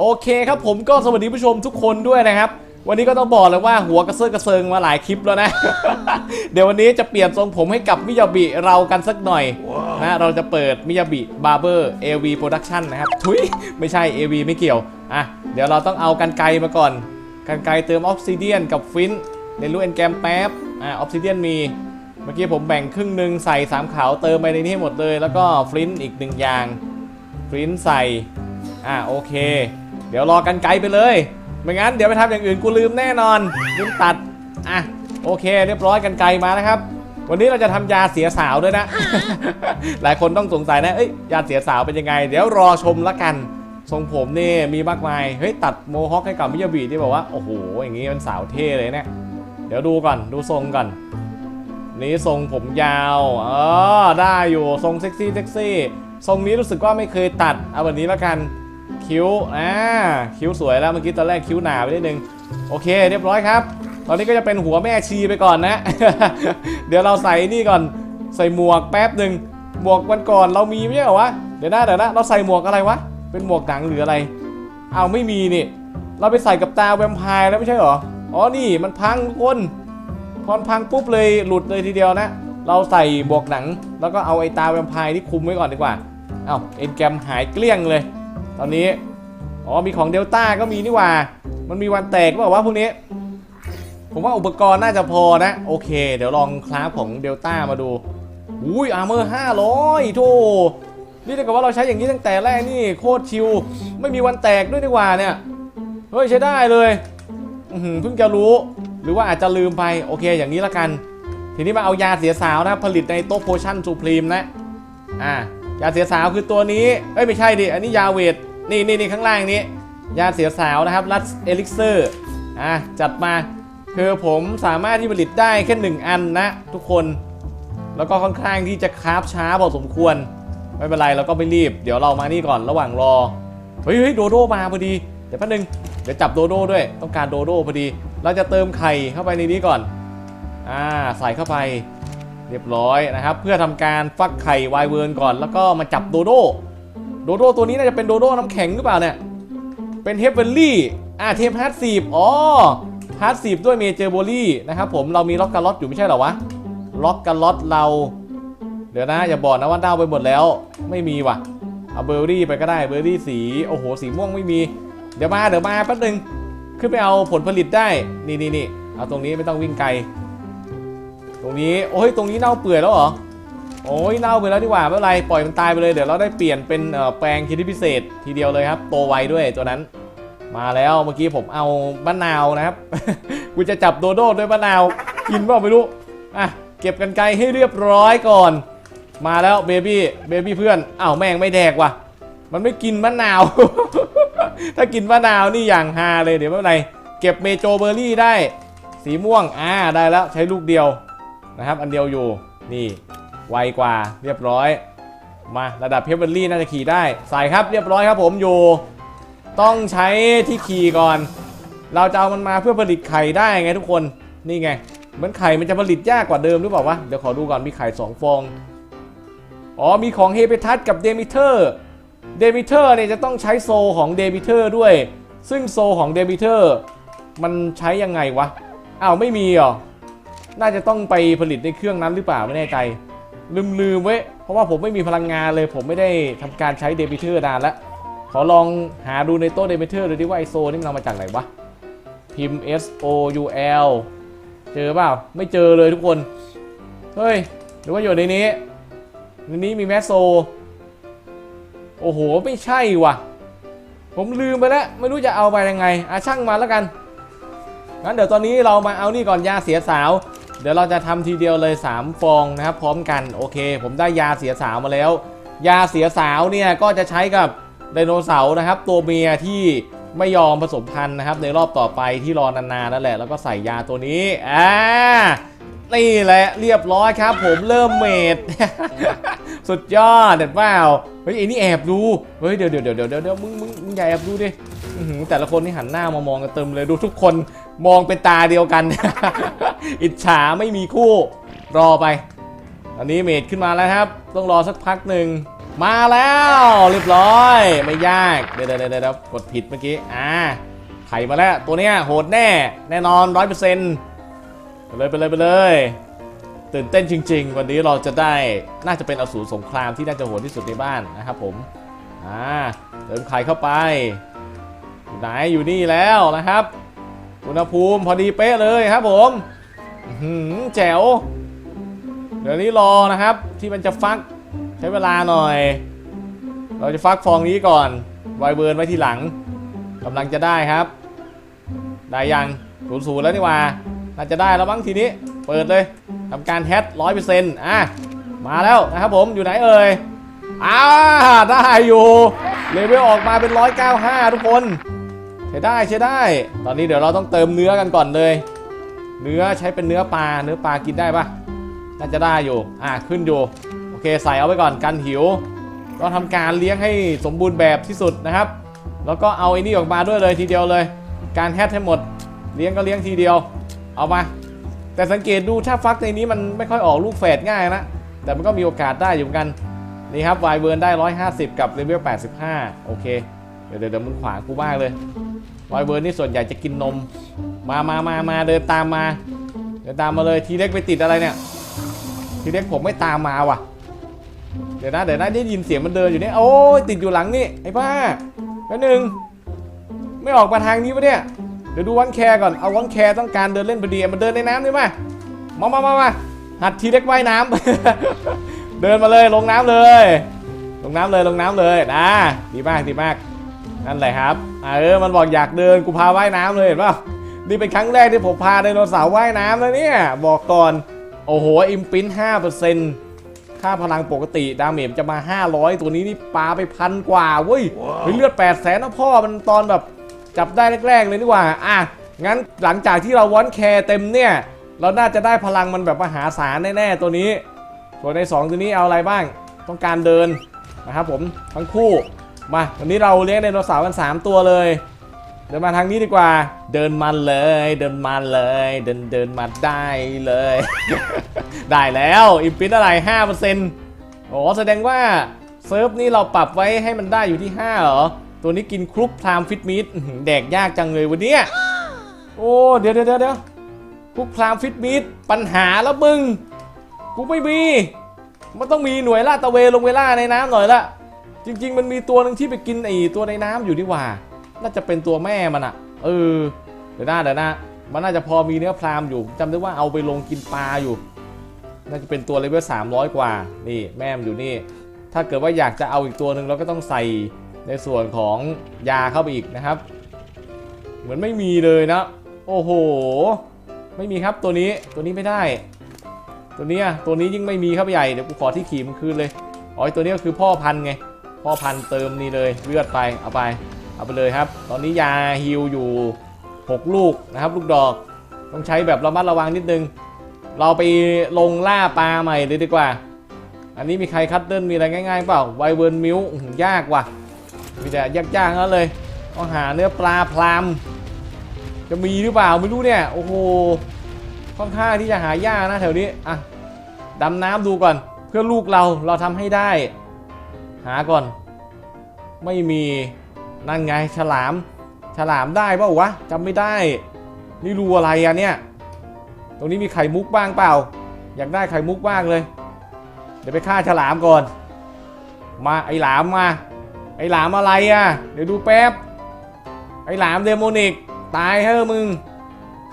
โอเคครับผมก็สวัสดีผู้ชมทุกคนด้วยนะครับ วันนี้ก็ต้องบอกเลยว่าหัวกระเซิร์กระเซิงมาหลายคลิปแล้วนะ เดี๋ยววันนี้จะเปลี่ยนทรงผมให้กับมิยาบิเรากันสักหน่อยนะเราจะเปิดมิยาบิบาร์เบอร์ AV Production นะครับทุยไม่ใช่ AV ไม่เกี่ยวอะเดี๋ยวเราต้องเอากันไกลมาก่อนกันไกลเติมออกซิเดียนกับฟินเรียนรู้เอนแกมแป๊บอะออกซิเดียนมีเมื่อกี้ผมแบ่งครึ่งหนึ่งใส่สามขาวเติมไปในนี้ให้หมดเลย แล้วก็ฟลินต์อีกหนึ่งอย่างฟลินต์ใส่อ่าโอเค เดี๋ยวรอกันไกลไปเลย ไม่งั้นเดี๋ยวไปทำอย่างอื่นกูลืมแน่นอนลืมตัด อะ โอเค เรียบร้อยกันไกลมานะครับ วันนี้เราจะทำยาเสียสาวด้วยนะ หลายคนต้องสงสัยนะ เอ้ย ยาเสียสาวเป็นยังไง เดี๋ยวรอชมละกัน ทรงผมนี่มีมากมาย เฮ้ย ตัดโมฮอคให้กับมิยาบิที่บอกว่า โอ้โห อย่างนี้มันสาวเท่เลยเนี่ย เดี๋ยวดูก่อน ดูทรงก่อน นี่ทรงผมยาว เออ ได้อยู่ ทรงเซ็กซี่เซ็กซี่ ทรงนี้รู้สึกว่าไม่เคยตัด เอาแบบนี้ล้วกัน คิ้วอ่าคิ้วสวยแล้วเมื่อกี้ตอนแรกคิ้วหนาไปนิดนึงโอเค เรียบร้อยครับ ตอนนี้ก็จะเป็นหัวแม่ชีไปก่อนนะ เดี๋ยวเราใส่นี่ก่อนใส่หมวกแป๊บหนึ่งหมวกวันก่อนเรามีไม่ใช่เหรอวะเดี๋ยวนะเดี๋ยวนะเราใส่หมวกอะไรวะเป็นหมวกหนังหรืออะไรเอาไม่มีนี่ เราไปใส่กับตาแวมไพร์แล้วไม่ใช่เหรออ๋อนี่มันพังกคนพอพังปุ๊บเลยหลุดเลยทีเดียวนะ เราใส่บวกหนัง แล้วก็เอาไอ้ตาแวมไพร์ที่คุมไว้ก่อนดีกว่าเอา้าเอ็นแกมหายเกลี้ยงเลย ตอนนี้ อ๋อมีของเดลต้าก็มีนี่ว่า มันมีวันแตกเปล่าวะพวกนี้ ผมว่าอุปกรณ์น่าจะพอนะ โอเค เดี๋ยวลองคลาฟของเดลต้ามาดูอุ้ยอาร์เมอร์500โธ่นี่ถ้าเกิดว่าเราใช้อย่างนี้ตั้งแต่แรกนี่โคตรชิว ไม่มีวันแตกด้วยดีกว่าเนี่ย เฮ้ยใช้ได้เลยอืเพิ่งจะรู้ หรือว่าอาจจะลืมไป โอเค อย่างนี้ละกัน ทีนี้มาเอายาเสียสาวนะ ผลิตในโต๊ะโพชั่นซูพรีมนะ อ่า ยาเสียสาวคือตัวนี้ เอ้ยไม่ใช่ดิ อันนี้ยาเวท นี่นี่นี่ข้างล่างนี้ ยาเสียสาวนะครับรัสเอลิกเซอร์อะจัดมาคือผมสามารถที่ผลิตได้แค่หนึ่งอันนะ ทุกคน แล้วก็ค่อนข้างที่จะคราฟช้าพอสมควร ไม่เป็นไรเราก็ไม่รีบ เดี๋ยวเรามานี่ก่อนระหว่างรอ เฮ้ยเฮ้ยโดโดมาพอดี เดี๋ยวแป๊บนึงเดี๋ยวจับโดโดด้วย ต้องการโดโดพอดี เราจะเติมไข่เข้าไปในนี้ก่อน อ่าใส่เข้าไป เรียบร้อยนะครับ เพื่อทำการฟักไข่ไวเวิร์นก่อน แล้วก็มาจับโดโด โดโดตัวนี้น่าจะเป็นโดโดน้ำแข็งหรือเปล่าเนี่ย เป็นเทปเวลลี่อ่าเทปฮาร์ดซีฟอ๋อฮาร์ดซีฟด้วยเมเจอร์โบลี่นะครับผมเรามีล็อกการ์ลอตอยู่ไม่ใช่เหรอวะ ล็อกการ์ลอตเรา เดี๋ยวนะอย่าบอกนะว่าเด้าไปหมดแล้ว ไม่มีว่ะ เอาเบอร์รี่ไปก็ได้เบอร์รี่สี โอ้โห สีม่วงไม่มี เดี๋ยวมาเดี๋ยวมาแป๊บนึง ขึ้นไปเอาผลผลิตได้ นี่นี่นี่เอาตรงนี้ไม่ต้องวิ่งไกล ตรงนี้ โอ้ยตรงนี้เน่าเปื่อยแล้วเหรอ โอ้ยเน่าไปแล้วดีกว่าไม่เป็นไรปล่อยมันตายไปเลยเดี๋ยวเราได้เปลี่ยนเป็นแปลงคิดพิเศษทีเดียวเลยครับโตไวด้วยตัวนั้น มาแล้วเมื่อกี้ผมเอามะนาวนะครับกูจะจับโดโด้ด้วยมะนาวกินเปล่าไม่รู้อะเก็บกันไกลให้เรียบร้อยก่อน มาแล้วเบบี้เบบี้เพื่อนอ้าวแม่งไม่แดกว่ะ มันไม่กินมะนาว ถ้ากินมะนาวนี่อย่างฮาเลยเดี๋ยวไม่เป็นไรเก็บเมโจเบอร์รี่ได้ สีม่วงอ่าได้แล้วใช้ลูกเดียวนะครับ อันเดียวอยู่นี่ ไวกว่าเรียบร้อย มาระดับเพเบอร์รี่น่าจะขี่ได้ใส่ครับเรียบร้อยครับผมอยู่ ต้องใช้ที่ขี่ก่อน เราจะเอามันมาเพื่อผลิตไข่ได้ไงทุกคนนี่ไงเหมือนไข่มันจะผลิตยากกว่าเดิมหรือเปล่าวะเดี๋ยวขอดูก่อนมีไข่สองฟองอ๋อมีของเฮเปทัสกับเดมิเตอร์เดมิเตอร์เนี่ยจะต้องใช้โซของเดมิเตอร์ด้วย ซึ่งโซของเดมิเตอร์มันใช้ยังไงวะอ้าวไม่มีหรอน่าจะต้องไปผลิตในเครื่องนั้นหรือเปล่าไม่แน่ใจ ลืมลืมๆไว้ เพราะว่าผมไม่มีพลังงานเลย ผมไม่ได้ทำการใช้เดมิเตอร์นานแล้ว ขอลองหาดูในโต๊ะเดมิเตอร์ดูดิว่าไอโซนี่มันเอามาจากไหนวะ พิมพ์ S O U L เจอเปล่า ไม่เจอเลยทุกคน เฮ้ย หรือว่าอยู่ในนี้ ในนี้มีแมสโซ โอ้โห ไม่ใช่ว่ะ ผมลืมไปแล้ว ไม่รู้จะเอาไปยังไง อะช่างมาแล้วกัน งั้นเดี๋ยวตอนนี้เรามาเอานี่ก่อนยาเสียสาว เดี๋ยวเราจะทำทีเดียวเลย 3 ฟองนะครับ พร้อมกันโอเค ผมได้ยาเสียสาวมาแล้ว ยาเสียสาวเนี่ยก็จะใช้กับไดโนเสาร์นะครับ ตัวเมียที่ไม่ยอมผสมพันธุ์นะครับ ในรอบต่อไปที่รอนานๆนั่นแหละ แล้วก็ใส่ยาตัวนี้อ่านี่แหละเรียบร้อยครับ ผมเริ่มเมดสุดยอดเด็ดเปล่าเฮ้ยไอ้นี่แอบดูเฮ้ยเดี๋ยวเดี๋ยวเดี๋ยวเดี๋ยวเดี๋ยวมึงมึงมึงอย่าแอบดูดิแต่ละคนนี่หันหน้ามามองกันเต็มเลยดูทุกคนมองเป็นตาเดียวกัน อิจฉาไม่มีคู่ รอไปตอนนี้เมดขึ้นมาแล้วครับ ต้องรอสักพักหนึ่ง มาแล้วเรียบร้อย ไม่ยาก เดี๋ยวเดี๋ยวเดี๋ยวกดผิดเมื่อกี้ อ่าไข่มาแล้ว ตัวเนี้ยโหดแน่ แน่นอนร้อยเปอร์เซ็นต์ไปเลยไปเลยไปเลยตื่นเต้นจริง ๆ วันนี้เราจะได้น่าจะเป็นอสูรสงครามที่น่าจะโหดที่สุดในบ้านนะครับผมอ่าเติมไข่เข้าไปอยู่ไหนอยู่นี่แล้วนะครับ อุณหภูมิพอดีเป๊ะเลยครับผม หือแจ๋ว เดี๋ยวนี้รอนะครับ ที่มันจะฟักใช้เวลาหน่อย เราจะฟักฟองนี้ก่อนไวเบิร์นไว้ทีหลังกำลังจะได้ครับ ได้ยังศูนย์ศูนย์แล้วนี่ว่าน่าจะได้แล้วมั้งทีนี้ เปิดเลยทำการแฮตร้อยเปอร์เซ็นต์อะมาแล้วนะครับผมอยู่ไหนเอ่ยอ่าได้อยู่เลเวลออกมาเป็น 195 ทุกคนใช้ได้ใช้ได้ ตอนนี้เดี๋ยวเราต้องเติมเนื้อกันก่อนเลย เนื้อใช้เป็นเนื้อปลา เนื้อปลากินได้ปะน่าจะได้อยู่ อะขึ้นอยู่ โอเคใส่เอาไว้ก่อนกันหิวก็ทำการเลี้ยงให้สมบูรณ์แบบที่สุดนะครับ แล้วก็เอาไอ้นี่ออกมาด้วยเลยทีเดียวเลย การแฮทให้หมด เลี้ยงก็เลี้ยงทีเดียว เอามา แต่สังเกตดูถ้าฟักในนี้มันไม่ค่อยออกลูกแฝดง่ายนะ แต่มันก็มีโอกาสได้อยู่เหมือนกัน นี่ครับวายเบิร์นได้ 150 กับเลเวล 85 โอเค เดี๋ยวเดี๋ยวเดี๋ยวมึงขวางกูมากเลยวายเบิร์นนี่ส่วนใหญ่จะกินนม มามามามาเดินตามมา เดินตามมาเลยทีเล็กไปติดอะไรเนี่ย ทีเล็กผมไม่ตามมาว่ะ เดี๋ยวนะเดี๋ยวนะได้ยินเสียงมันเดินอยู่เนี่ยโอ้ยติดอยู่หลังนี่ไอ้บ้าแป๊บนึงไม่ออกมาทางนี้ปะเนี่ย เดี๋ยวดูวันแคร์ก่อน เอาวันแคร์ต้องการเดินเล่นพอดีมันเดินในน้ำได้ไหมมามามามาหัดทีเล็กว่ายน้ำเดินมาเลยลงน้ำเลย ลงน้ำเลยลงน้ำเลยนะดีมากดีมากนั่นแหละครับเออมันบอกอยากเดินกูพาว่ายน้ำเลยเห็นป่ะ นี่เป็นครั้งแรกที่ผมพาไดโนเสาร์ว่ายน้ำแล้วเนี่ย บอกก่อน โอ้โห อิมพินห้าเปอร์เซ็นต์ค่าพลังปกติดาเมจจะมา 500 ตัวนี้นี่ปาไปพันกว่าเว้ยเฮ้ยเลือด8 0 0แสนนะพ่อมันตอนแบบจับได้แรกๆเลยนี่หว่า อะ งั้นหลังจากที่เราวอนแคร์เต็มเนี่ย เราน่าจะได้พลังมันแบบมหาศาลแน่ๆตัวนี้ ส่วนใน 2 ตัวนี้เอาอะไรบ้าง ต้องการเดินนะครับผมทั้งคู่ มาวันนี้เราเลี้ยงไดโนเสาร์กัน 3 ตัวเลย เดินมาทางนี้ดีกว่า เดินมาเลย เดินมาเลย เดินเดินมาได้เลย ได้แล้วอิมพินอะไร5%โอ้แสดงว่าเซิร์ฟนี่เราปรับไว้ให้มันได้อยู่ที่ 5 เหรอ ตัวนี้กินครุปไทม์ฟิตมิดแดกยากจังเลยวันนี้โอ้เดี๋ยวเดี๋ยวเดี๋ยวครุปไทม์ฟิตมิดปัญหาแล้วมึง กูไม่มี มันต้องมีหน่วยล่าตะเวลงเวล่าในน้ำหน่อยละจริง ๆ มันมีตัวหนึ่งที่ไปกินไอตัวในน้ำอยู่ดีหว่า น่าจะเป็นตัวแม่มันอะเออเดี๋ยวนะเดี๋ยวนะมันน่าจะพอมีเนื้อพรามอยู่จำได้ว่าเอาไปลงกินปลาอยู่ น่าจะเป็นตัวเลเวล300กว่า นี่แม่มอยู่นี่ ถ้าเกิดว่าอยากจะเอาอีกตัวหนึ่งเราก็ต้องใส่ในส่วนของยาเข้าไปอีกนะครับ เหมือนไม่มีเลยนะ โอ้โห ไม่มีครับตัวนี้ตัวนี้ไม่ได้ ตัวนี้ตัวนี้ยิ่งไม่มีครับใหญ่เดี๋ยวกูขอที่ขีมคืนเลยอ๋อตัวนี้ก็คือพ่อพันธุ์ไงพ่อพันธุ์เติมนี่เลยเลือดไปเอาไป เอาไปเลยครับ ตอนนี้ยาฮิวอยู่ 6 ลูกนะครับ ลูกดอกต้องใช้แบบระมัดระวังนิดนึง เราไปลงล่าปลาใหม่เลยดีกว่า อันนี้มีใครคัดเดิลมีอะไรง่ายๆเปล่าไวเวิร์นมิลยากว่ะมีแต่ยากๆนั้นเลยต้องหาเนื้อปลาพรามจะมีหรือเปล่าไม่รู้เนี่ยโอ้โหค่อนข้างที่จะหายากนะแถวนี้อะดำน้ำดูก่อน เพื่อลูกเราเราทำให้ได้ หาก่อน ไม่มี นั่นไงฉลาม ฉลามได้เปล่าวะจำไม่ได้ นี่รูอะไรอะเนี่ย ตรงนี้มีไข่มุกบ้างเปล่า อยากได้ไข่มุกบ้างเลย เดี๋ยวไปฆ่าฉลามก่อน มาไอหลามมา ไอหลามอะไรอะเดี๋ยวดูแป๊บ ไอหลามเดโมนิกตายเฮ้อมึง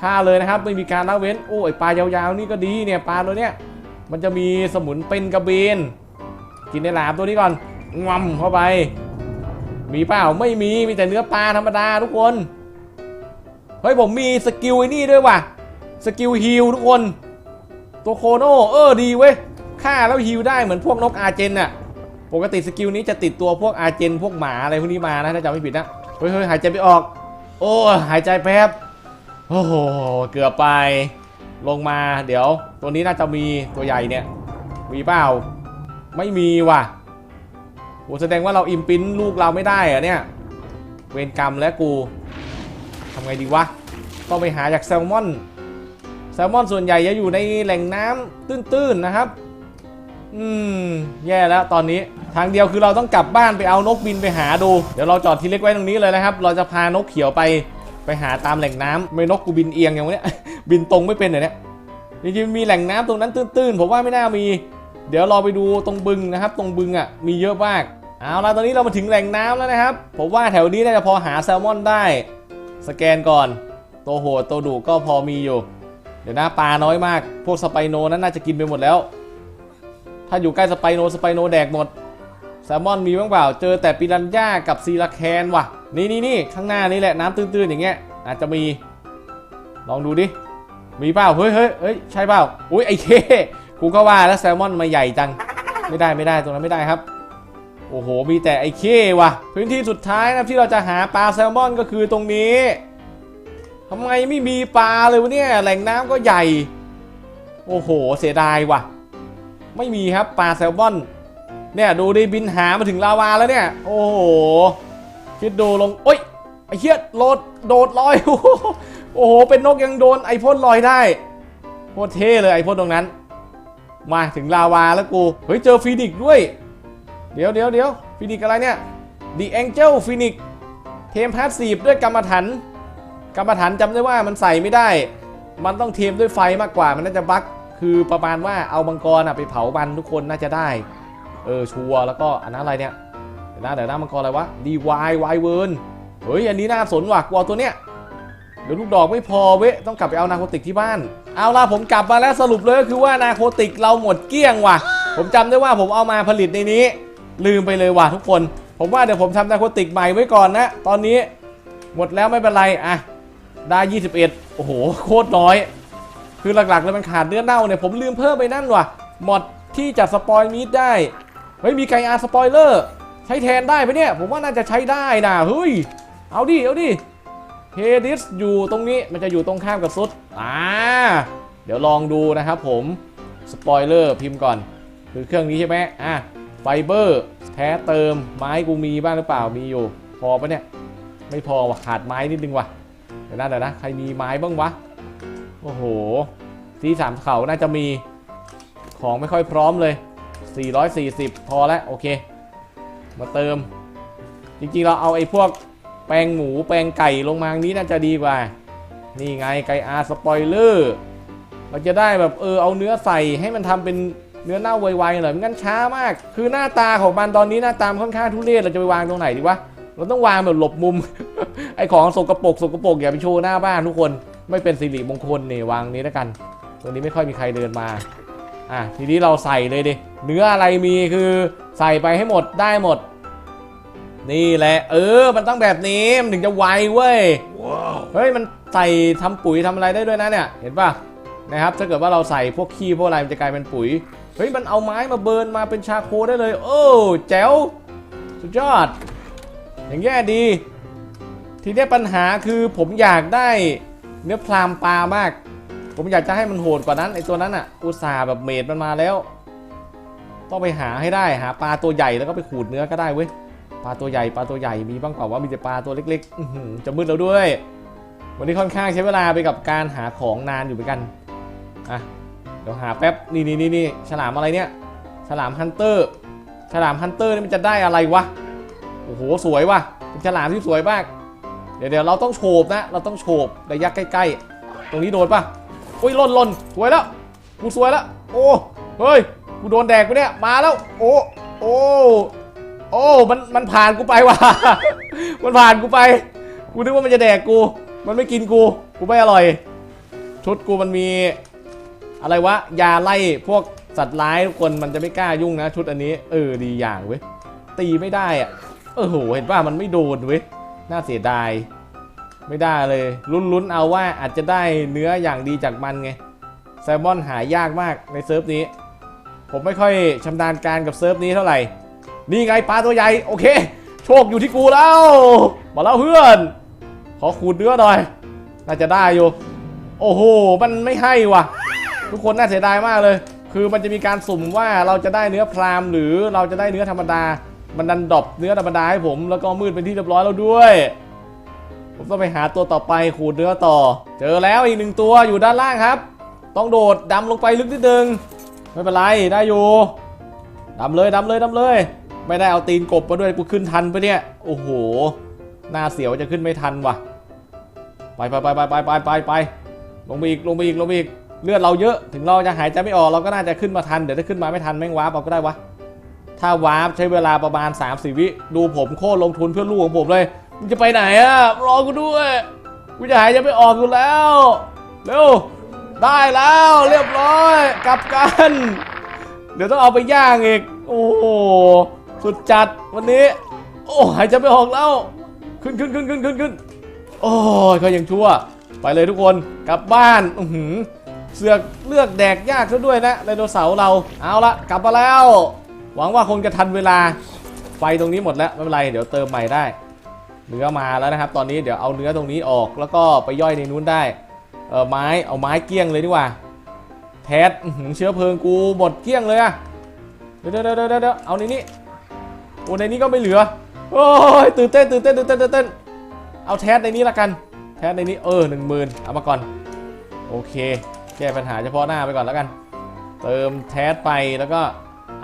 ฆ่าเลยนะครับไม่มีการละเว้นโอ้ยปลายาวๆนี่ก็ดีเนี่ยปลาตัวเนี้ยมันจะมีสมุนเป็นกระเบนกินในหลามตัวนี้ก่อนงวำเข้าไป มีเปล่าไม่มีมีแต่เนื้อปลาธรรมดาทุกคนเฮ้ยผมมีสกิลไอ้นี่ด้วยว่ะสกิลฮิลทุกคน ตัวโคโน่เออดีเว้ยฆ่าแล้วฮิลได้เหมือนพวกนกอาเจนน่ะปกติสกิลนี้จะติดตัวพวกอาเจนพวกหมาอะไรพวกนี้มานะถ้าจำไม่ผิดนะเฮ้ยเฮ้ยหายใจไม่ออก โอ้หายใจแป๊บโอ้โหเกือบไปลงมาเดี๋ยว ตัวนี้น่าจะมีตัวใหญ่เนี่ย มีเปล่า ไม่มีว่ะ โหแสดงว่าเราอิมพินลูกเราไม่ได้อะเนี่ย เวรกรรมและกูทำไงดีวะ ต้องไปหาจากแซลมอน แซลมอนส่วนใหญ่จะอยู่ในแหล่งน้ำตื้นๆนะครับ อืม แย่แล้วตอนนี้ ทางเดียวคือเราต้องกลับบ้านไปเอานกบินไปหาดู เดี๋ยวเราจอดทีเล็กไว้ตรงนี้เลยนะครับ เราจะพานกเขียวไปไปหาตามแหล่งน้ำไม่นกกูบินเอียงอย่างเนี้ย บินตรงไม่เป็นเหรอเนี่ยจริงๆมีแหล่งน้ำตรงนั้นตื้นๆ ผมว่าไม่น่ามี เดี๋ยวเราไปดูตรงบึงนะครับ ตรงบึงอะมีเยอะมาก เอาละตอนนี้เรามาถึงแหล่งน้ำแล้วนะครับ ผมว่าแถวนี้น่าจะพอหาแซลมอนได้ สแกนก่อน ตัวโหดตัวดุก็พอมีอยู่ เดี๋ยวนะปลาน้อยมาก พวกสไปโนนั้นน่าจะกินไปหมดแล้ว ถ้าอยู่ใกล้สไปโนสไปโนแดกหมด แซลมอนมีบ้างเปล่า เจอแต่ปิรันย่ากับซีลาแคนว่ะ นี่นี่นี่ข้างหน้านี่แหละน้ำตื้นๆอย่างเงี้ยอาจจะมี ลองดูดิ มีเปล่า เฮ้ยเฮ้ยเฮ้ยใช่เปล่า อุ้ยไอเคกูก็ว่าแล้วแซลมอนมาใหญ่จัง ไม่ได้ไม่ได้ตรงนั้นไม่ได้ครับ โอ้โห มีแต่ไอ้เค้ว่ะพื้นที่สุดท้ายนะที่เราจะหาปลาแซลมอนก็คือตรงนี้ทำไมไม่มีปลาเลยวะเนี่ยแหล่งน้ำก็ใหญ่ โอ้โห เสียดายว่ะ ไม่มีครับปลาแซลมอน เนี่ยดูดิบินหามาถึงลาวาแล้วเนี่ย โอ้โห คิดดูลงโอ้ยไอ้เหี้ยโลดโดดลอย โอ้โหโอ้โหเป็นนกยังโดนไอพ่นลอยได้โคตรเท่เลยไอพ่นตรงนั้น มาถึงลาวาแล้วกู เฮ้ยเจอฟีนิกซ์ด้วย เดี๋ยวเดี๋ยวเดี๋ยวฟีนิกอะไรเนี่ย The Angel Phoenix เทมพาสซีฟด้วยกรรมฐานกรรมฐานจำได้ว่ามันใส่ไม่ได้ มันต้องเทมด้วยไฟมากกว่ามันน่าจะบั๊กคือประมาณว่าเอามังกรอะไปเผามันทุกคนน่าจะได้ เออชัวร์แล้วก็อันนั้นอะไรเนี่ยเดี๋ยวนะเดี๋ยวนะมังกรอะไรวะ DY Y เวิร์นเฮ้ยอันนี้น่าสนว่ะกลัวตัวเนี้ยเดี๋ยวลูกดอกไม่พอเว้ยต้องกลับไปเอานาโคติกที่บ้าน เอาล่ะผมกลับมาแล้วสรุปเลยก็คือว่านาโคติกเราหมดเกลี้ยงว่ะ ผมจำได้ว่าผมเอามาผลิตในนี้ ลืมไปเลยว่ะทุกคน ผมว่าเดี๋ยวผมทำนาโคติกใหม่ไว้ก่อนนะ ตอนนี้หมดแล้วไม่เป็นไรอะได้ 21 โอ้โห โคตรน้อย คือหลักๆเลยมันขาดเนื้อเน่าเนี่ย ผมลืมเพิ่มไปนั่นว่ะหมดที่จะสปอยมีดได้เฮ้ยมีไกอาสปอยเลอร์ใช้แทนได้ไหมเนี่ย ผมว่าน่าจะใช้ได้นะเฮ้ย เอาดิ เอาดิเฮดิสอยู่ตรงนี้มันจะอยู่ตรงข้ามกับซุดอ่าเดี๋ยวลองดูนะครับผม สปอยเลอร์พิมพ์ก่อน คือเครื่องนี้ใช่ไหมอะ ไฟเบอร์แท้เติมไม้กูมีบ้างหรือเปล่ามีอยู่ พอปะเนี่ย ไม่พอว่ะขาดไม้นิดนึงว่ะเดี๋ยวนะเดี๋ยวนะใครมีไม้บ้างวะโอ้โหที่สามเขาน่าจะมีของไม่ค่อยพร้อมเลย 440 พอแล้วโอเค มาเติม จริงๆเราเอาไอ้พวกแปลงหมูแปลงไก่ลงมานี้น่าจะดีกว่า นี่ไงไก่อาสปอยเลอร์ เราจะได้แบบเออเอาเนื้อใส่ให้มันทำเป็น เนื้อเน่าไวๆหน่อยไม่งั้นช้ามาก คือหน้าตาของมันตอนนี้หน้าตามนค่อนข้างทุเรศเราจะไปวางตรงไหนดีวะเราต้องวางแบบหลบมุม ไอของสกปรกสกปรกอย่าไปโชว์หน้าบ้านทุกคนไม่เป็นสิริมงคลนี่วางนี้แล้วกันตัวนี้ไม่ค่อยมีใครเดินมาอะทีนี้เราใส่เลยดิเนื้ออะไรมีคือใส่ไปให้หมดได้หมด นี่แหละ เออ มันต้องแบบนี้มันถึงจะไวเว้ยเฮ้ยมันใส่ทำปุ๋ยทำอะไรได้ด้วยนะเนี่ย เห็นป่ะนะครับถ้าเกิดว่าเราใส่พวกขี้พวกอะไรมันจะกลายเป็นปุ๋ย เฮ้ยมันเอาไม้มาเบิร์นมาเป็นชาโคได้เลย โอ้แจ๋วสุดยอด อย่างแย่ดี ทีนี้ปัญหาคือผมอยากได้เนื้อพรามปลามาก ผมอยากจะให้มันโหดกว่านั้นไอตัวนั้นอะ อุตส่าห์แบบเมดมันมาแล้ว ต้องไปหาให้ได้หาปลาตัวใหญ่แล้วก็ไปขูดเนื้อก็ได้เว้ยปลาตัวใหญ่ปลาตัวใหญ่มีบ้างเปล่าว่ามีแต่ปลาตัวเล็กๆจะมืดแล้วด้วย วันนี้ค่อนข้างใช้เวลาไปกับการหาของนานอยู่เหมือนกันอะ เดี๋ยวหาแป๊บ นี่นี่นี่นี่ฉลามอะไรเนี่ย ฉลามฮันเตอร์ ฉลามฮันเตอร์นี่มันจะได้อะไรวะ โอ้โห สวยว่ะเป็นฉลามที่สวยมาก เดี๋ยวเดี๋ยวเราต้องโฉบนะ เราต้องโฉบระยะใกล้ๆ ตรงนี้โดนปะโอ้ยล่นล่นสวยแล้ว กูสวยแล้ว โอ้ เฮ้ย กูโดนแดกไปเนี่ย มาแล้ว โอ้ โอ้ โอ้ มัน มันผ่านกูไปว่ะ มันผ่านกูไป กูนึกว่ามันจะแดกกู มันไม่กินกู กูไม่อร่อย ชุดกูมันมี อะไรวะ ยาไล่พวกสัตว์ร้ายทุกคนมันจะไม่กล้ายุ่งนะ ชุดอันนี้ เออดีอย่างเว้ย ตีไม่ได้อะเออโหเห็นว่ามันไม่โดนเว้ย น่าเสียดาย ไม่ได้เลย ลุ้นๆเอาว่าอาจจะได้เนื้ออย่างดีจากมันไง แซลมอนหายากมากในเซิร์ฟนี้ ผมไม่ค่อยชำนาญการกับเซิร์ฟนี้เท่าไหร่ นี่ไงปลาตัวใหญ่ โอเค โชคอยู่ที่กูแล้ว มาแล้วเพื่อน ขอขูดเนื้อหน่อย น่าจะได้อยู่ โอ้โห มันไม่ให้ว่ะ ทุกคนน่าเสียดายมากเลย คือมันจะมีการสุ่มว่าเราจะได้เนื้อพรามหรือเราจะได้เนื้อธรรมดา มันดันดรอปเนื้อธรรมดาให้ผม แล้วก็มืดเป็นที่เรียบร้อยแล้วด้วย ผมต้องไปหาตัวต่อไปขูดเนื้อต่อ เจอแล้วอีกหนึ่งตัวอยู่ด้านล่างครับ ต้องโดดดำลงไปลึกนิดนึงไม่เป็นไรได้อยู่ดำเลยดำเลยดำเลย ไม่ได้เอาตีนกบมาด้วยกูขึ้นทันปะเนี่ยโอ้โหหน้าเสียวจะขึ้นไม่ทันว่ะ ไปไปไปไปไปไปไปลงไปอีกลงไปอีกลงไปอีก เลือดเราเยอะถึงเราจะหายใจไม่ออกเราก็น่าจะขึ้นมาทันเดี๋ยวถ้าขึ้นมาไม่ทันแม่งวาร์ปเอาก็ได้วะถ้าวาร์ปใช้เวลาประมาณ3 4วิดูผมโคตรลงทุนเพื่อลูกของผมเลยมึงจะไปไหนอะรอกูด้วยกูจะหายใจไม่ออกอยู่แล้วเร็วได้แล้วเรียบร้อยกลับกัน เดี๋ยวต้องเอาไปย่างอีกโอ้สุดจัดวันนี้ โอ้หายใจไม่ออกแล้ว ขึ้นขึ้นขึ้นขึ้นขึ้นขึ้นโอ้ยเขายังชั่ว ไปเลยทุกคนกลับบ้านอือหือ เสือกเลือกแดกยากซะด้วยนะไดโนเสาร์เราเอาละกลับมาแล้ว หวังว่าคงจะทันเวลาไฟตรงนี้หมดแล้วไม่เป็นไรเดี๋ยวเติมใหม่ได้ เนื้อมาแล้วนะครับ ตอนนี้เดี๋ยวเอาเนื้อตรงนี้ออกแล้วก็ไปย่อยในนู้นได้เออไม้เอาไม้เกี้ยงเลยดีกว่าแทสอื้อหือเชื้อเพลิงกูหมดเกี้ยงเลยอะเดี๋ยวเดี๋ยวเดี๋ยวเดี๋ยวเอาในนี้โอ้ในนี้ก็ไม่เหลือโอ้ยตื่นเต้นตื่นเต้นตื่นเต้นตื่นเต้นเอาแทสในนี้ละกัน แทสในนี้เออหนึ่งหมื่นเอามาก่อนโอเค แก้ปัญหาเฉพาะหน้าไปก่อนแล้วกัน เติมแทสไปแล้วก็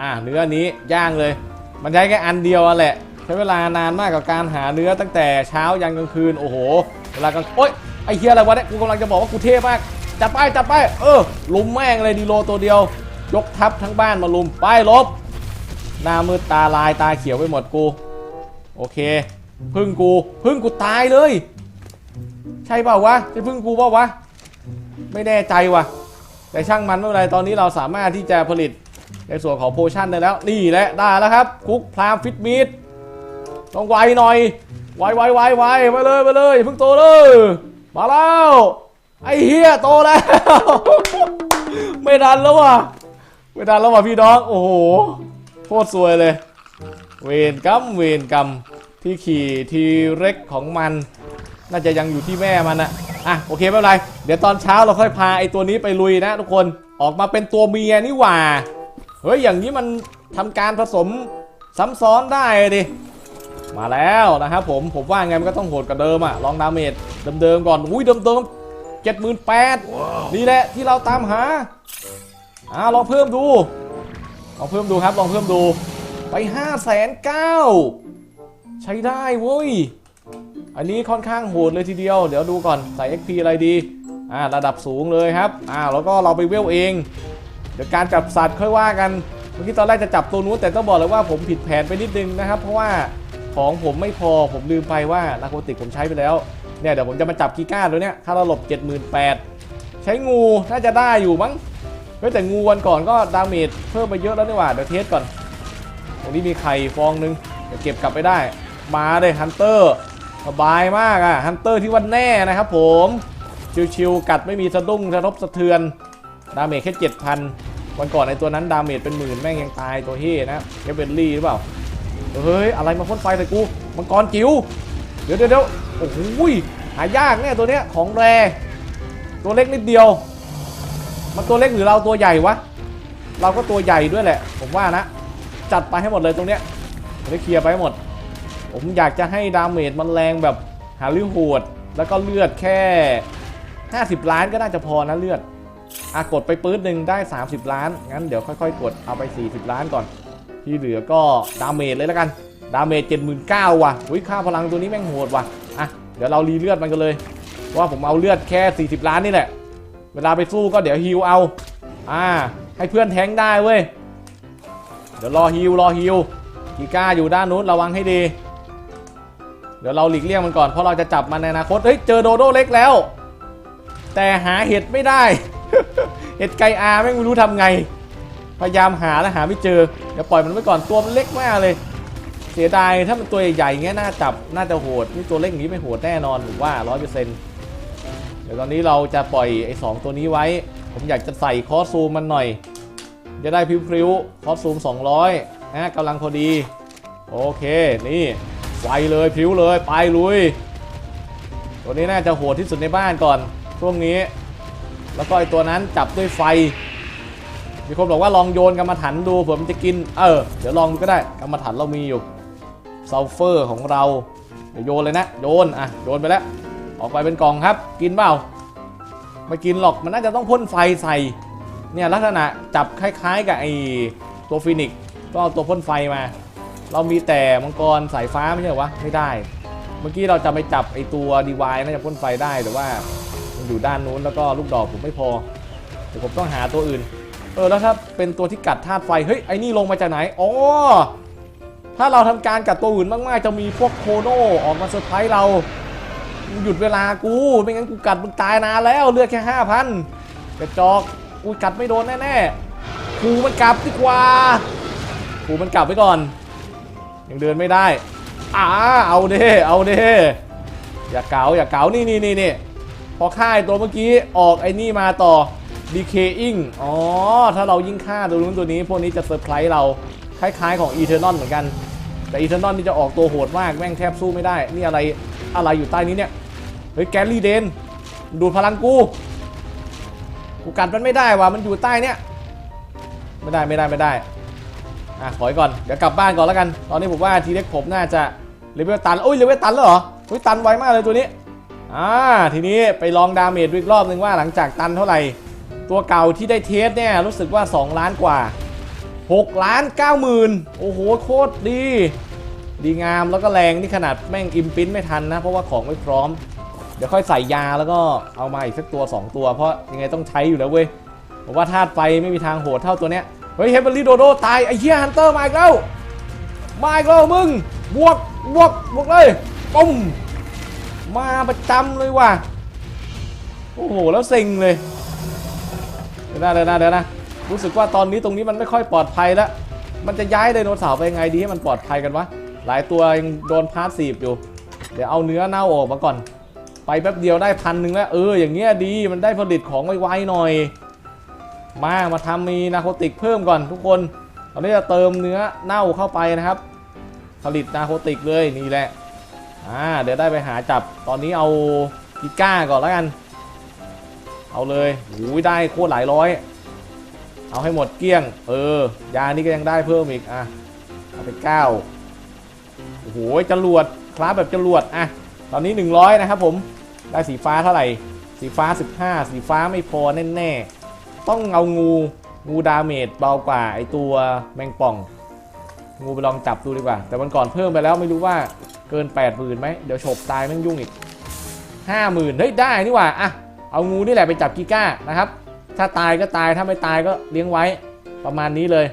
อ่าเนื้อนี้ย่างเลย มันใช้แค่อันเดียวอะแหละ ใช้เวลานานมากกับการหาเนื้อตั้งแต่เช้ายันกลางคืนโอ้โหเวลากลางโอ๊ยไอ้เฮียอะไรวะเนี่ยกูกำลังจะบอกว่ากูเท่มากจัดไปจัดไปเออลุมแม่งเลยดีโลตัวเดียวยกทัพทั้งบ้านมาลุมไปลบ หน้ามืดตาลายตาเขียวไปหมดกู โอเค พึ่งกู พึ่งกูตายเลย ใช่เปล่าวะใช่พึ่งกูเปล่าวะ ไม่แน่ใจว่ะ แต่ช่างมันไม่เป็นไรตอนนี้เราสามารถที่จะผลิตในส่วนของโพชั่นได้แล้ว นี่แหละได้แล้วครับ คุกพรามฟิตมิดต้องไวหน่อย ไวไวไวไวมาเลยมาเลยเพิ่งโตเลย มาแล้วไอ้เฮียโตแล้ว ไม่ดันแล้วว่ะไม่ดันแล้วว่ะพี่น้อง โอ้โหโคตรสวยเลย เวนกรรมเวนกรรมที่ขี่ทีเร็กของมัน น่าจะยังอยู่ที่แม่มันอะอะโอเคไม่เป็นไร เดี๋ยวตอนเช้าเราค่อยพาไอตัวนี้ไปลุยนะทุกคนออกมาเป็นตัวเมียนี่หว่า เฮ้ยอย่างนี้มันทำการผสมซ้ำซ้อนได้ดิมาแล้วนะครับผมผมว่าไงมันก็ต้องโหดกว่าเดิมอะลองดาเมจเดิมๆก่อนอุ้ยเดิมๆเจ็ดหมื่นแปดนี่แหละที่เราตามหาอ่าลองเพิ่มดูลองเพิ่มดูครับลองเพิ่มดูไป5้าแสนเก้าใช้ได้เว้ย อันนี้ค่อนข้างโหดเลยทีเดียว เดี๋ยวดูก่อนใส่ XP อะไรดี อ่า ระดับสูงเลยครับ อ่า แล้วก็เราไปเวลเอง เดี๋ยวการจับสัตว์ค่อยว่ากัน เมื่อกี้ตอนแรกจะจับตัวนู้นแต่ต้องบอกเลยว่าผมผิดแผนไปนิดนึงนะครับ เพราะว่าของผมไม่พอ ผมลืมไปว่านาโคติกผมใช้ไปแล้ว เนี่ยเดี๋ยวผมจะมาจับกีก้าตัวเนี้ยค่าระลบ78,000ใช้งูน่าจะได้อยู่มั้งเฮ้ยแต่งูวันก่อนก็ดาเมจเพิ่มไปเยอะแล้วนี่หว่า เดี๋ยวเทสก่อน ตรงนี้มีไข่ฟองนึงเดี๋ยวเก็บกลับไปได้ มาเลยฮันเตอร์ สบายมากอะฮันเตอร์ที่วันแน่นะครับผม ชิวๆกัดไม่มีสะดุ้งสะทบสะเทือน ดาเมจแค่7,000วันก่อนไอตัวนั้นดาเมจเป็นหมื่นแม่งยังตายตัวเฮ่นะแกเป็นลี่หรือเปล่า เฮ้ย อะไรมาพ่นไฟใส่กู มังกรจิ๋ว เดี๋ยวเดี๋ยวโอ้โหยหายากแน่ตัวเนี้ยของแร ตัวเล็กนิดเดียว มันตัวเล็กหรือเราตัวใหญ่วะ เราก็ตัวใหญ่ด้วยแหละ ผมว่านะ จัดไปให้หมดเลยตรงเนี้ยได้เคลียร์ไปให้หมด ผมอยากจะให้ดาเมจมันแรงแบบหาเรื่องโหด แล้วก็เลือดแค่ 50 ล้านก็น่าจะพอนะเลือดอะกดไปปื๊ดหนึ่งได้ 30 ล้าน งั้นเดี๋ยวค่อยๆ กดเอาไป 40 ล้านก่อน ที่เหลือก็ดาเมจเลยแล้วกัน ดาเมจ79,000ว่ะอุ้ยค่าพลังตัวนี้แม่งโหดว่ะ อะ เดี๋ยวเรารีเลือดมันกันเลย ว่าผมเอาเลือดแค่ 40 ล้านนี่แหละ เวลาไปสู้ก็เดี๋ยวฮิวเอา อ่า ให้เพื่อนแทงได้เว้ย เดี๋ยวรอฮิวรอฮิวกีก้าอยู่ด้านนู้นระวังให้ดี เดี๋ยวเราหลีกเลี่ยงมันก่อนเพราะเราจะจับมันในอนาคต เฮ้ย เจอโดโดเล็กแล้ว แต่หาเห็ดไม่ได้ เห็ดไก่อาแม่งไม่รู้ทำไง พยายามหาแล้วหาไม่เจอ เดี๋ยวปล่อยมันไว้ก่อนตัวมันเล็กมากเลย เสียดายถ้ามันตัวใหญ่ๆเงี้ยน่าจับน่าจะโหดนี่ตัวเล็กอย่างนี้ไม่โหดแน่นอนผมว่าร้อยเปอร์เซ็นต์เดี๋ยวตอนนี้เราจะปล่อยไอ้สองตัวนี้ไว้ ผมอยากจะใส่คอสซูมมันหน่อย จะได้พริ้วๆคอสซูม200นะกำลังพอดี โอเคนี่ ไวเลยพิ้วเลยไปลุย ตัวนี้น่าจะโหดที่สุดในบ้านก่อนช่วงนี้ แล้วก็ไอตัวนั้นจับด้วยไฟ มีคนบอกว่าลองโยนกรรมฐานดูเผื่อมันจะกิน เออ เดี๋ยวลองดูก็ได้กรรมฐานเรามีอยู่ซัลเฟอร์ของเราเดี๋ยวโยนเลยนะ โยนอะโยนไปแล้ว ออกไปเป็นกล่องครับ กินเปล่าไม่กินหรอกมันน่าจะต้องพ่นไฟใส่เนี่ยลักษณะจับคล้ายๆ กับไอตัวฟินิกก็เอาตัวพ่นไฟมา เรามีแต่มังกรสายฟ้าไม่ใช่เหรอวะ ไม่ได้ เมื่อกี้เราจะไปจับไอตัวดีวายน่าจะพ่นไฟได้แต่ว่ามันอยู่ด้านนู้นแล้วก็ลูกดอกผมไม่พอเดี๋ยวผมต้องหาตัวอื่น เออแล้วถ้าเป็นตัวที่กัดธาตุไฟ เฮ้ยไอ้นี่ลงมาจากไหนอ๋อถ้าเราทำการกัดตัวอื่นมากๆ จะมีพวกโคโนออกมาเซอร์ไพรส์เรา หยุดเวลากู ไม่งั้นกูกัดมึงตายนานแล้วเลือดแค่ห้าพันกระจอกกูกัดไม่โดนแน่ๆครูมันกลับดีกว่าครูมันกลับไปก่อน ยังเดินไม่ได้อ่าเอาเด้เอาเด้อย่าเกาอย่าเกานี่นี่นี่นี่พอค่ายตัวเมื่อกี้ออกไอ้นี่มาต่อ decaying อ๋อ ถ้าเรายิ่งฆ่าตัวนู้นตัวนี้ พวกนี้จะเซอร์ไพรส์เราคล้ายๆของ Eternal เหมือนกัน แต่ Eternal นี่จะออกตัวโหดมากแม่งแทบสู้ไม่ได้ นี่อะไรอะไรอยู่ใต้นี้เนี่ย เฮ้ยแกลลี่เดนดูดพลังกูกูกัดมันไม่ได้ว่ะมันอยู่ใต้เนี่ยไม่ได้ไม่ได้ไม่ได้ อะขออีกก่อนเดี๋ยวกลับบ้านก่อนแล้วกัน ตอนนี้ผมว่าทีเล็กผมน่าจะเลเวลตันโอ้ยเลเวลตันแล้วเหรออุ้ยตันไวมากเลยตัวนี้อ่าทีนี้ไปลองดาเมจอีกรอบนึงว่าหลังจากตันเท่าไหร่ ตัวเก่าที่ได้เทสเนี่ยรู้สึกว่า 2 ล้านกว่า 6 ล้าน9หมื่นโอ้โหโคตรดี ดีงามแล้วก็แรงนี่ขนาดแม่งอิมพินไม่ทันนะ เพราะว่าของไม่พร้อม เดี๋ยวค่อยใส่ยาแล้วก็เอามาอีกสักตัว 2 ตัว เพราะยังไงต้องใช้อยู่แล้วเว้ยผมว่าธาตุไฟไม่มีทางโหดเท่าตัวเนี้ย ฮ้ยเฮเบอรี่โดโดตายไอ้เหี้ยฮันเตอร์มาอีกแล้วมาอีกแล้วมึงบวกบวกบวกเลยปุ้มมาประจำเลยว่ะโอ้โหแล้วเซ็งเลยเดี๋ยวนะเดี๋ยวนะเดี๋ยวนะรู้สึกว่าตอนนี้ตรงนี้มันไม่ค่อยปลอดภัยแล้วมันจะย้ายไดโนเสาร์ไปยังไงดีให้มันปลอดภัยกันวะหลายตัวยังโดนพาสซีฟอยู่ เดี๋ยวเอาเนื้อเน่าออกมาก่อน ไปแป๊บเดียวได้พันหนึ่งแล้วเอออย่างเงี้ยดีมันได้ผลิตของไวๆหน่อย มามาทำมีนาโคติกเพิ่มก่อนทุกคนตอนนี้จะเติมเนื้อเน่าเข้าไปนะครับ ผลิตนาโคติกเลยนี่แหละอ่าเดี๋ยวได้ไปหาจับตอนนี้เอากิก้าก่อนแล้วกัน เอาเลยหูยได้โคตรหลายร้อย เอาให้หมดเกลี้ยง เออยานี่ก็ยังได้เพิ่มอีกอะเอาไปเก้าโอ้โหจรวดคลาสแบบจรวดอะตอนนี้ 100 นะครับผม ได้สีฟ้าเท่าไหร่ สีฟ้า 15 สีฟ้าไม่พอแน่ๆ ต้องเอางูงูดาเมจเบากว่าไอตัวแมงป่อง งูไปลองจับดูดีกว่า แต่วันก่อนเพิ่มไปแล้วไม่รู้ว่าเกิน8 0,000ไหมเดี๋ยวฉบตายแม่งยุ่งอีก50,000เฮ้ยได้นี่หว่าอะเอางูนี่แหละไปจับกิก้านะครับ ถ้าตายก็ตายถ้าไม่ตายก็เลี้ยงไว้ประมาณนี้เลย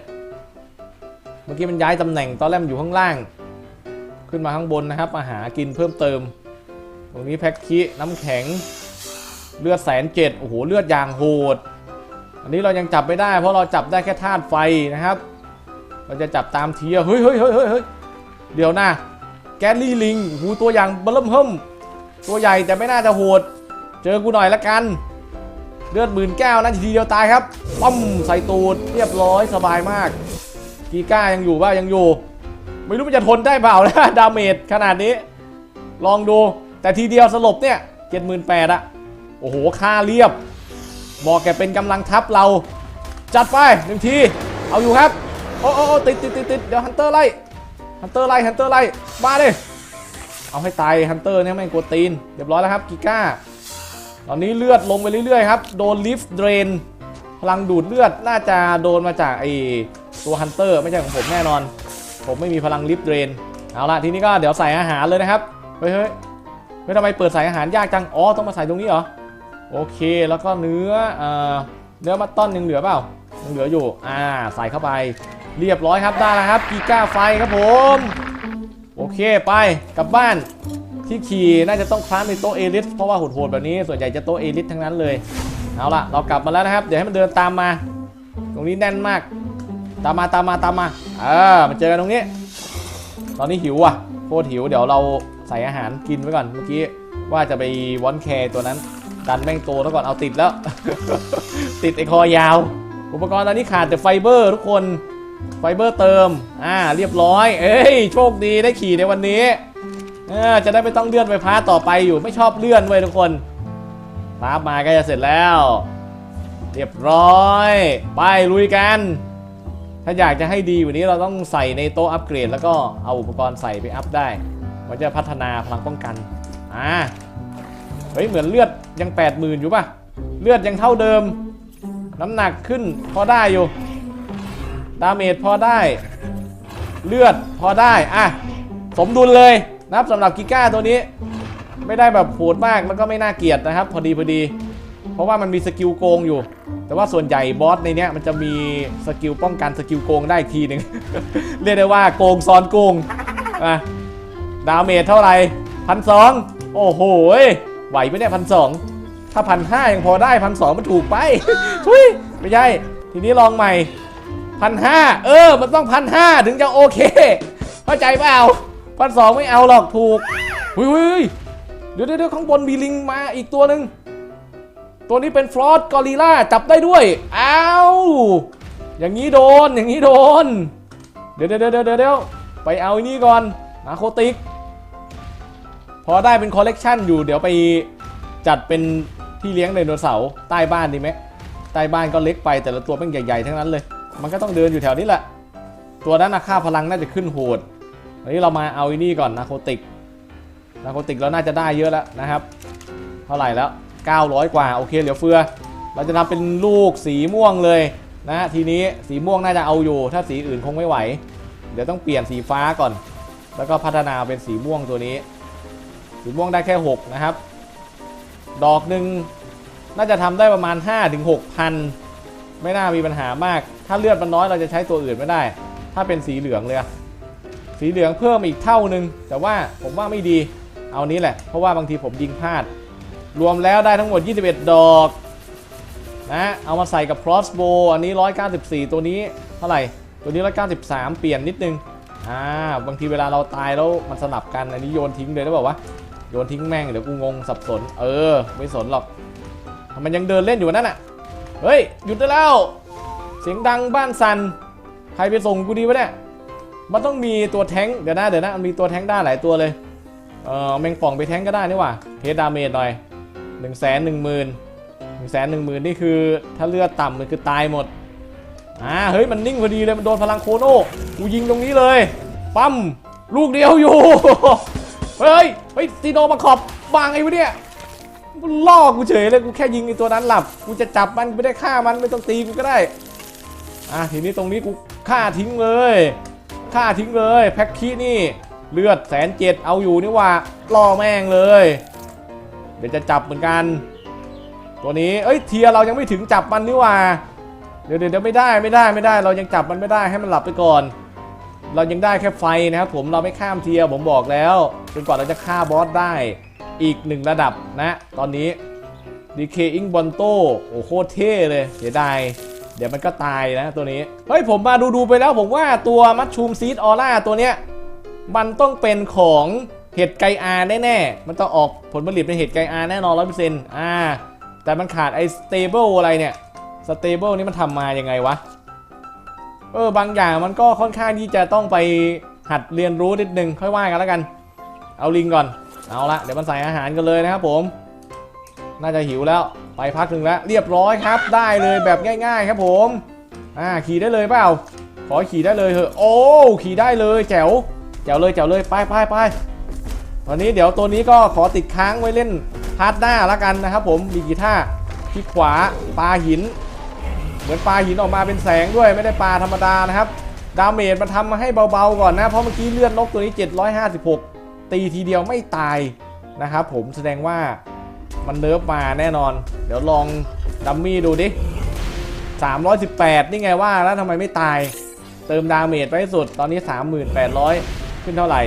เมื่อกี้มันย้ายตำแหน่งตอนแรกมันอยู่ข้างล่าง ขึ้นมาข้างบนนะครับมาหากินเพิ่มเติม ตรงนี้แพ็กคิน้ำแข็งเลือดแสนเจ็ดโอ้โหเลือดอย่างโหด อันนี้เรายังจับไม่ได้ เพราะเราจับได้แค่ธาตุไฟนะครับ เราจะจับตามเทียเฮ้ยเฮ้ยเฮ้ยเฮ้ยเฮ้ยเดี๋ยวนะแกลลี่ลิงโอ้โหตัวอย่างเบิ่มเฮิมตัวใหญ่แต่ไม่น่าจะโหด เจอกูหน่อยละกัน เลือดหมื่นแก้วนั่นทีเดียวตายครับป้อมใส่ตูดเรียบร้อยสบายมาก กีก้ายังอยู่ป่ะยังอยู่ ไม่รู้มันจะทนได้เปล่านะดาเมจขนาดนี้ ลองดูแต่ทีเดียวสลบเนี่ยเจ็ดหมื่นแปดอะโอ้โหค่าเรียบ บอกแกเป็นกำลังทัพเรา จัดไปหนึ่งที เอาอยู่ครับ โอ้โอ้ติดติดติดติดเดี๋ยวฮันเตอร์ไล่ ฮันเตอร์ไล่ ฮันเตอร์ไล่ มาดิ เอาให้ตาย ฮันเตอร์เนี่ยแม่งกดตีน เรียบร้อยแล้วครับกิก้า ตอนนี้เลือดลงไปเรื่อยๆครับ โดนลิฟต์เดรน พลังดูดเลือด น่าจะโดนมาจากไอตัวฮันเตอร์ไม่ใช่ของผมแน่นอน ผมไม่มีพลังลิฟต์เดรน เอาละทีนี้ก็เดี๋ยวใส่อาหารเลยนะครับ เฮ้ยเฮ้ยเฮ้ยทำไมเปิดใส่อาหารยากจัง อ๋อ ต้องมาใส่ตรงนี้เหรอ โอเค แล้วก็เนื้อเอ่อเนื้อมัตต้อนยังเหลือเปล่ายังเหลืออยู่ อ่า ใส่เข้าไป เรียบร้อยครับ ได้แล้วครับ กีก้าไฟครับผม โอเค ไป กลับบ้าน ที่ขี่น่าจะต้องคลานในโต๊ะเอลิส เพราะว่าโหดๆแบบนี้ ส่วนใหญ่จะโต๊ะเอลิสทั้งนั้นเลย เอาล่ะ เรากลับมาแล้วนะครับ เดี๋ยวให้มันเดินตามมา ตรงนี้แน่นมาก ตามมา ตามมา ตามมา เออ มาเจอกันตรงนี้ ตอนนี้หิวอะ โคตรหิว เดี๋ยวเราใส่อาหารกินไว้ก่อน เมื่อกี้ว่าจะไปวอนแคร์ตัวนั้น ดันแม่งโตแล้วก่อนเอาติดแล้ว ติดไอ้คอยาว อุปกรณ์ตอนนี้ขาดแต่ไฟเบอร์ทุกคนไฟเบอร์เติม อ่า เรียบร้อย เอ้ย โชคดีได้ขี่ในวันนี้เออจะได้ไม่ต้องเลื่อนไฟฟ้าต่อไปอยู่ไม่ชอบเลื่อนเว้ยทุกคนพามาก็จะเสร็จแล้ว เรียบร้อย ไปลุยกัน ถ้าอยากจะให้ดีกว่านี้เราต้องใส่ในโต๊ะอัปเกรด แล้วก็เอาอุปกรณ์ใส่ไปอัพได้ มันจะพัฒนาพลังป้องกัน อ่า เฮ้ยเหมือนเลือดยัง80,000อยู่ป่ะ เลือดยังเท่าเดิม น้ำหนักขึ้นพอได้อยู่ ดาเมจพอได้ เลือดพอได้อะสมดุลเลยนะครับสำหรับกิก้าตัวนี้ ไม่ได้แบบโหดมากแล้วก็ไม่น่าเกลียดนะครับ พอดีพอดี เพราะว่ามันมีสกิลโกงอยู่ แต่ว่าส่วนใหญ่บอสในเนี้ยมันจะมีสกิลป้องกันสกิลโกงได้อีกทีหนึ่งเรียกได้ว่าโกงซ้อนโกงอะดาเมจเท่าไหร่พันสองโอ้โห ไหวไหมเนี่ยพันสองถ้าพันห้ายังพอได้พันสองมันถูกไปทุยไม่ใช่ ทีนี้ลองใหม่พันห้าเออ มันต้องพันห้าถึงจะโอเค เข้าใจเปล่าพันสองไม่เอาหรอกถูกหุยหุยเดี๋ยวเดี๋ยวเดี๋ยวข้างบนมีลิงมาอีกตัวหนึ่งตัวนี้เป็นฟลอสกอริล่าจับได้ด้วยอ้าวอย่างนี้โดนอย่างนี้โดน เดี๋ยวเดี๋ยวเดี๋ยวเดี๋ยวเดี๋ยวไปเอาอ้นี่ก่อนนาโคติก พอได้เป็นคอลเลกชันอยู่เดี๋ยวไปจัดเป็นที่เลี้ยงไดโนเสาร์ใต้บ้านดีไหมใต้บ้านก็เล็กไปแต่ละตัวเป็นใหญ่ๆทั้งนั้นเลย มันก็ต้องเดินอยู่แถวนี้แหละ ตัวนั้นนะค่าพลังน่าจะขึ้นโหดอันนี้เรามาเอาไอ้นี่ก่อนนาโคติกนาโคติกเราน่าจะได้เยอะแล้วนะครับ เท่าไหร่แล้ว 900 กว่าโอเคเหลือเฟือ เราจะทำเป็นลูกสีม่วงเลยนะทีนี้สีม่วงน่าจะเอาอยู่ถ้าสีอื่นคงไม่ไหว เดี๋ยวต้องเปลี่ยนสีฟ้าก่อน แล้วก็พัฒนาเป็นสีม่วงตัวนี้ สีม่วงได้แค่ 6 นะครับ ดอกหนึ่งน่าจะทำได้ประมาณ 5-6ถึงพันไม่น่ามีปัญหามาก ถ้าเลือดมันน้อยเราจะใช้ตัวอื่นไม่ได้ ถ้าเป็นสีเหลืองเลยสีเหลืองเพิ่มอีกเท่านึง แต่ว่าผมว่าไม่ดีเอานี้แหละ เพราะว่าบางทีผมยิงพลาด รวมแล้วได้ทั้งหมด 21 ดอกนะเอามาใส่กับ crossbow อันนี้ 194 ตัวนี้เท่าไหร่ ตัวนี้ 193 เปลี่ยนนิดนึงอ่าบางทีเวลาเราตายแล้วมันสลับกันอันนี้โยนทิ้งเลยได้บอกว่าวะ โยนทิ้งแม่งเดี๋ยวกูงงสับสน เออ ไม่สนหรอกมันยังเดินเล่นอยู่นั่นน่ะ เฮ้ย หยุดได้แล้ว เสียงดังบ้านสัน ใครไปส่งกูดีวะเนี่ย มันต้องมีตัวแท้งเดี๋ยวนะเดี๋ยวนะมันมีตัวแท้งได้หลายตัวเลย เออแมงป่องไปแท้งก็ได้นี่หว่าเฮดดาเมจหน่อยหนึ่งแสนหนึ่งหมื่นหนึ่งแสนหนึ่งหมื่นนี่คือถ้าเลือดต่ำมันคือตายหมด อ่า เฮ้ย มันนิ่งพอดีเลย มันโดนพลังโคโน่กูยิงตรงนี้เลย ปั๊ม ลูกเดียวอยู่ เฮ้ย เฮ้ยซีโนมาขอบบางไอ้วะเนี่ยมันล่อกูเฉยเลยกูแค่ยิงไอ้ตัวนั้นหลับ กูจะจับมันไม่ได้ฆ่ามันไม่ต้องตีกูก็ได้ อะทีนี้ตรงนี้กูฆ่าทิ้งเลยฆ่าทิ้งเลยแพ็คคีนี่เลือดแสนเจ็ดเอาอยู่นี่ว่าล่อแม่งเลย เดี๋ยวจะจับเหมือนกัน ตัวนี้เอ้ยเทียเรายังไม่ถึงจับมันนี่ว่า เดี๋ยวเดี๋ยวไม่ได้ไม่ได้ไม่ได้ เรายังจับมันไม่ได้ให้มันหลับไปก่อน เรายังได้แค่ไฟนะครับผมเราไม่ข้ามเทียผมบอกแล้วจนกว่าเราจะฆ่าบอสได้อีกหนึ่งระดับนะ ตอนนี้ Decaying b o n t o โอ้โคตรเท่เลยเสียดายเดี๋ยวมันก็ตายนะตัวนี้ เฮ้ย ผมมาดูดูๆไปแล้วผมว่าตัวมัชชูมซีดออร่าตัวเนี้ย มันต้องเป็นของเห็ดไกอาแน่ๆ มันต้องออกผลผลิตเป็นเห็ดไกอาแน่นอนร้อยเปอร์เซ็นต์อ่าแต่มันขาดไอ้สเตเบิลอะไรเนี่ยสเตเบิลนี่มันทำมายังไงวะ เออบางอย่างมันก็ค่อนข้างที่จะต้องไปหัดเรียนรู้นิดนึงค่อยว่ากันแล้วกัน เอาลิงก่อน เอาละเดี๋ยวมันใส่อาหารกันเลยนะครับผม น่าจะหิวแล้วไปพักหนึ่งแล้ว เรียบร้อยครับ ได้เลยแบบง่าย ๆ ครับผมอ่าขี่ได้เลยเปล่าขอขี่ได้เลยเถอะโอ้ขี่ได้เลยแจ๋วแจ๋วเลยแจ๋วเลยไปไปไปตอนนี้เดี๋ยวตัวนี้ก็ขอติดค้างไว้เล่นพาร์ทหน้าแล้วกันนะครับผมมีกี่ท่าที่ขวาปลาหิน เหมือนปลาหินออกมาเป็นแสงด้วยไม่ได้ปลาธรรมดานะครับดาเมจมันทำมาให้เบาๆก่อนนะ เพราะเมื่อกี้เลื่อนนกตัวนี้ 756 ตีทีเดียวไม่ตายนะครับผมแสดงว่ามันเนิร์ฟมาแน่นอน เดี๋ยวลองดัมมี่ดูดิ 318 นี่ไงว่าแล้วทำไมไม่ตาย เติมดาเมจไปสุดตอนนี้ 3,800 ขึ้นเท่าไหร่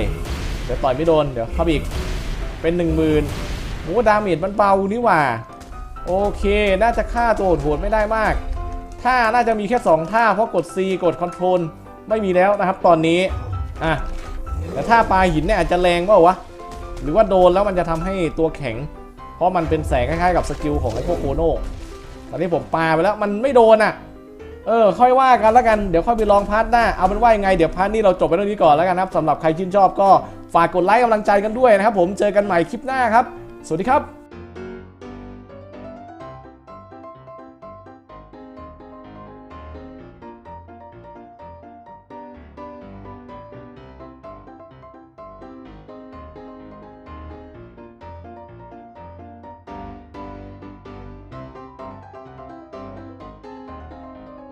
เดี๋ยวต่อยไม่โดน เดี๋ยวเข้าอีก เป็น 10,000โอ้ดาเมจมันเบานี่หว่า โอเค น่าจะฆ่าตัวโหดไม่ได้มาก ท่าน่าจะมีแค่ 2 ท่า เพราะกด C กด Control ไม่มีแล้วนะครับตอนนี้ อะ แต่ถ้าปลาหินเนี่ยอาจจะแรงเปล่าวะ หรือว่าโดนแล้วมันจะทำให้ตัวแข็ง เพราะมันเป็นแสงคล้ายๆกับสกิลของไอ้พวกโคโน่ตอนนี้ผมปาไปแล้วมันไม่โดนอะ เออ ค่อยว่ากันแล้วกัน เดี๋ยวค่อยไปลองพาร์ทหน้า เอาเป็นว่ายังไง เดี๋ยวพาร์ทนี้เราจบไปเรื่องนี้ก่อนแล้วกันครับสำหรับใครชื่นชอบก็ฝากกดไลค์กำลังใจกันด้วยนะครับผม เจอกันใหม่คลิปหน้าครับ สวัสดีครับ